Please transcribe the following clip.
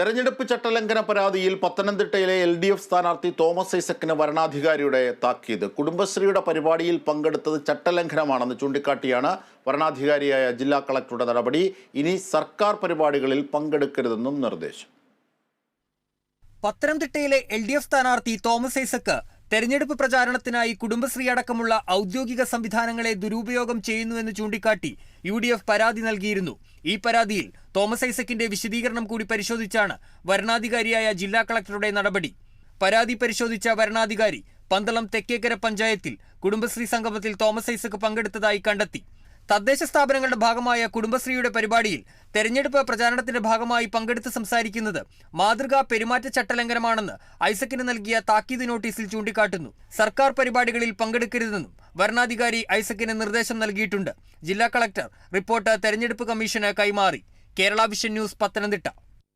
തെരഞ്ഞെടുപ്പ് ചട്ടലംഘന പരാതിയിൽ പത്തനംതിട്ടയിലെ എൽ ഡി എഫ് സ്ഥാനാർത്ഥി തോമസ് ഐസക്കിന് വരണാധികാരിയുടെ താക്കീത്. കുടുംബശ്രീയുടെ പരിപാടിയിൽ പങ്കെടുത്തത് ചട്ടലംഘനമാണെന്ന് ചൂണ്ടിക്കാട്ടിയാണ് വരണാധികാരിയായ ജില്ലാ കളക്ടറുടെ നടപടി. ഇനി സർക്കാർ പരിപാടികളിൽ പങ്കെടുക്കരുതെന്നും നിർദ്ദേശം. പത്തനംതിട്ടയിലെ എൽ ഡി എഫ് സ്ഥാനാർത്ഥി തോമസ് ഐസക്ക് തെരഞ്ഞെടുപ്പ് പ്രചാരണത്തിനായി കുടുംബശ്രീ അടക്കമുള്ള ഔദ്യോഗിക സംവിധാനങ്ങളെ ദുരുപയോഗം ചെയ്യുന്നുവെന്ന് ചൂണ്ടിക്കാട്ടി യു പരാതി നൽകിയിരുന്നു. ഈ പരാതിയിൽ തോമസ് ഐസക്കിന്റെ വിശദീകരണം കൂടി പരിശോധിച്ചാണ് വരണാധികാരിയായ ജില്ലാ കളക്ടറുടെ നടപടി. പരാതി പരിശോധിച്ച വരണാധികാരി പന്തളം തെക്കേക്കര പഞ്ചായത്തിൽ കുടുംബശ്രീ സംഗമത്തിൽ തോമസ് ഐസക്ക് പങ്കെടുത്തതായി കണ്ടെത്തി. തദ്ദേശ സ്ഥാപനങ്ങളുടെ ഭാഗമായ കുടുംബശ്രീയുടെ പരിപാടിയിൽ തെരഞ്ഞെടുപ്പ് പ്രചാരണത്തിന്റെ ഭാഗമായി പങ്കെടുത്ത് സംസാരിക്കുന്നത് മാതൃകാ പെരുമാറ്റ ചട്ടലംഘനമാണെന്ന് ഐസക്കിന് നൽകിയ താക്കീത് നോട്ടീസിൽ ചൂണ്ടിക്കാട്ടുന്നു. സർക്കാർ പരിപാടികളിൽ പങ്കെടുക്കരുതെന്നും വരണാധികാരി ഐസക്കിന് നിർദ്ദേശം നൽകിയിട്ടുണ്ട്. ജില്ലാ കളക്ടർ റിപ്പോർട്ട് തെരഞ്ഞെടുപ്പ് കമ്മീഷന് കൈമാറി. Kerala vision news Pathanamthitta.